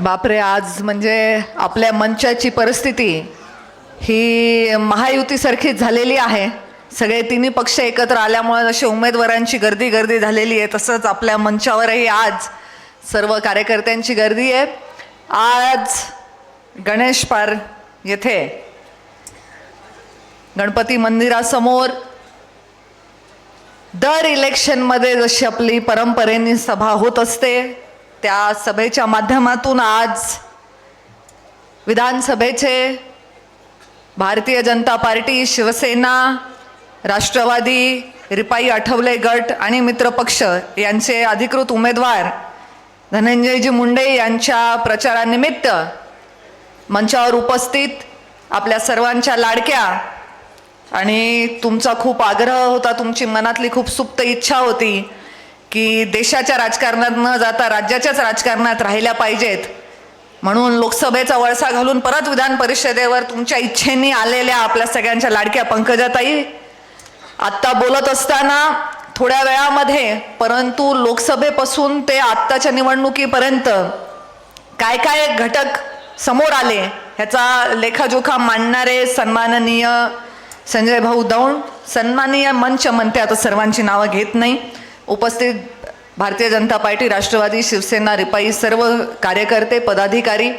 बापरे आज म्हणजे आपल्या मंचाची परिस्थिती ही महायुतीसारखीच झालेली आहे. सगळे तिन्ही पक्ष एकत्र आल्यामुळे अशी उमेदवारांची गर्दी गर्दी झालेली आहे. तसंच आपल्या मंचावरही आज सर्व कार्यकर्त्यांची गर्दी आहे. आज गणेश पार येथे गणपती मंदिरासमोर दर इलेक्शनमध्ये जशी आपली परंपरेने सभा होत असते त्या सभेच्या माध्यमातून आज विधानसभेचे भारतीय जनता पार्टी शिवसेना राष्ट्रवादी रिपाई आठवले गट आणि मित्रपक्ष यांचे अधिकृत उमेदवार धनंजयजी मुंडे यांच्या प्रचारानिमित्त मंचावर उपस्थित आपल्या सर्वांच्या लाडक्या आणि तुमचा खूप आग्रह होता तुमची मनातली खूप सुप्त इच्छा होती. की देशाच्या राजकारणात न जाता राज्याच्याच राजकारणात राहिल्या पाहिजेत. म्हणून लोकसभेचा वळसा घालून परत विधान परिषदेवर तुमच्या इच्छेने आलेल्या आपल्या सगळ्यांच्या लाडक्या पंकजाताई आत्ता बोलत असताना थोड्या वेळामध्ये परंतु लोकसभेपासून ते आत्ताच्या निवडणुकीपर्यंत काय काय घटक समोर आले ह्याचा लेखाजोखा मांडणारे सन्माननीय संजय भाऊ दौंड सन्माननीय मंच म्हणते आता सर्वांची नावं घेत नाही. उपस्थित भारतीय जनता पार्टी राष्ट्रवादी शिवसेना रिपाई सर्व कार्यकर्ते पदाधिकारी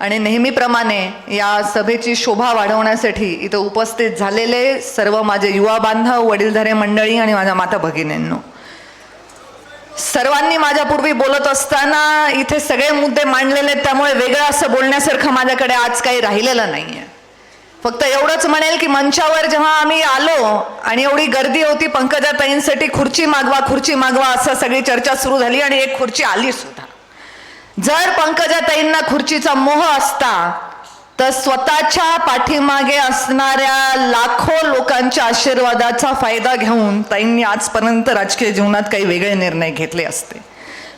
आणि नेहमीप्रमाणे या सभेची शोभा वाढवण्यासाठी इथं उपस्थित झालेले सर्व माझे युवा बांधव वडीलधारे मंडळी आणि माझ्या माता भगिनींनो. सर्वांनी माझ्यापूर्वी बोलत असताना इथे सगळे मुद्दे मांडलेले आहेत त्यामुळे वेगळं असं बोलण्यासारखं माझ्याकडे आज काही राहिलेलं नाही आहे फक्त एवढंच म्हणेल की मंचावर जेव्हा आम्ही आलो आणि एवढी गर्दी होती पंकजाताईंसाठी खुर्ची मागवा खुर्ची मागवा असं सगळी चर्चा सुरू झाली आणि एक खुर्ची आली सुद्धा. जर पंकजाताईंना खुर्चीचा मोह असता तर स्वतःच्या पाठीमागे असणाऱ्या लाखो लोकांच्या आशीर्वादाचा फायदा घेऊन ताईंनी आजपर्यंत राजकीय जीवनात काही वेगळे निर्णय घेतले असते.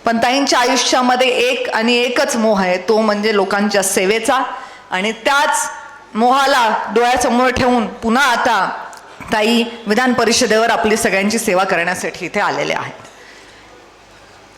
पण ताईंच्या आयुष्यामध्ये एक आणि एकच मोह आहे तो म्हणजे लोकांच्या सेवेचा. आणि त्याच मोहाला डोळ्यासमोर ठेवून पुन्हा आता ताई विधान परिषदेवर आपली सगळ्यांची सेवा करण्यासाठी इथे आलेले आहेत.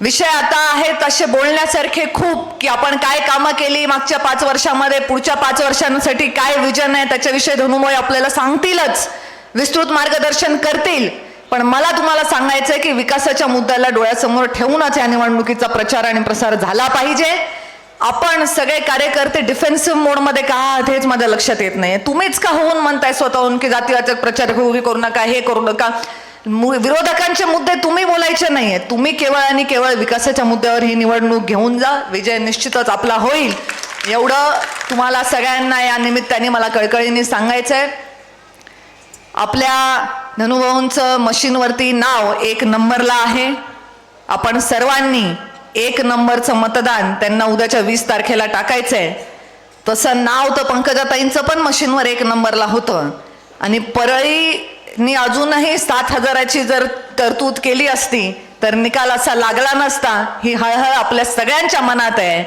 विषय आता आहेत असे बोलण्यासारखे खूप की आपण काय कामं केली मागच्या पाच वर्षामध्ये पुढच्या पाच वर्षांसाठी काय विजन आहे त्याच्याविषयी धनुमय आपल्याला सांगतीलच. विस्तृत मार्गदर्शन करतील. पण मला तुम्हाला सांगायचं आहे की विकासाच्या मुद्द्याला डोळ्यासमोर ठेवूनच या निवडणुकीचा प्रचार आणि प्रसार झाला पाहिजे. आपण सगळे कार्यकर्ते डिफेन्सिव्ह मोडमध्ये का आहात हेच माझ्या लक्षात येत नाही. तुम्हीच का होऊन म्हणताय स्वतःहून की जातीवाचक प्रचार उभी करू नका हे करू नका? विरोधकांचे मुद्दे तुम्ही बोलायचे नाहीये. तुम्ही केवळ आणि केवळ विकासाच्या मुद्द्यावर ही निवडणूक घेऊन जा. विजय निश्चितच आपला होईल. एवढं तुम्हाला सगळ्यांना या निमित्ताने मला कळकळीने सांगायचं आहे आपल्या धनुभाऊंचं मशीनवरती नाव एक नंबरला आहे. आपण सर्वांनी एक नंबरचं मतदान त्यांना उद्याच्या वीस तारखेला टाकायचं आहे तसं नाव तर पंकजाताईंचं पण मशीनवर एक नंबरला होतं. आणि परळीनी अजूनही सात हजाराची जर तरतूद केली असती तर निकाल असा लागला नसता. ही हळहळ आपल्या सगळ्यांच्या मनात आहे.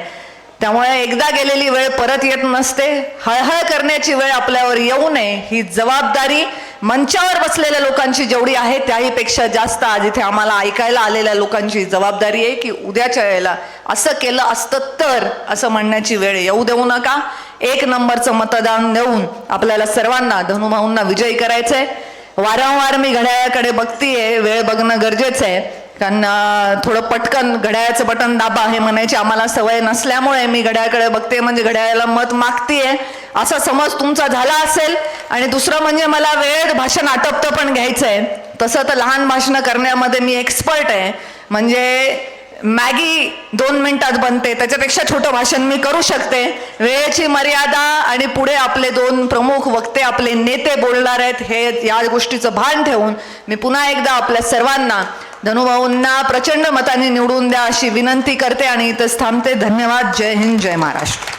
त्यामुळे एकदा गेलेली वेळ परत येत नसते. हळहळ करण्याची वेळ आपल्यावर येऊ नये. ही जबाबदारी मंचावर बसलेल्या लोकांची जेवढी आहे त्याहीपेक्षा जास्त आज इथे आम्हाला ऐकायला आलेल्या लोकांची जबाबदारी आहे की उद्याच्या वेळेला असं केलं असतं तर असं म्हणण्याची वेळ येऊ देऊ नका. एक नंबरचं मतदान देऊन आपल्याला सर्वांना धनुभाऊंना विजयी करायचंय. वारंवार मी घड्याळाकडे बघतीये वेळ बघणं गरजेचं आहे. कारण थोडं पटकन घड्याळाचं बटन दाबा हे म्हणायची आम्हाला सवय नसल्यामुळे मी घड्याळाकडे बघते म्हणजे घड्याळाला मत मागतीये. असा समज तुमचा झाला असेल आणि दुसरं म्हणजे मला वेळेत भाषण आटपतं पण घ्यायचं आहे तसं तर लहान भाषणं करण्यामध्ये मी एक्सपर्ट आहे. म्हणजे मॅगी दोन मिनिटात बनते त्याच्यापेक्षा छोटं भाषण मी करू शकते. वेळेची मर्यादा आणि पुढे आपले दोन प्रमुख वक्ते आपले नेते बोलणार आहेत हे या गोष्टीचं भान ठेवून मी पुन्हा एकदा आपल्या सर्वांना धनुभाऊंना प्रचंड मताने निवडून द्या अशी विनंती करते आणि इथंच थांबते. धन्यवाद. जय हिंद. जय महाराष्ट्र.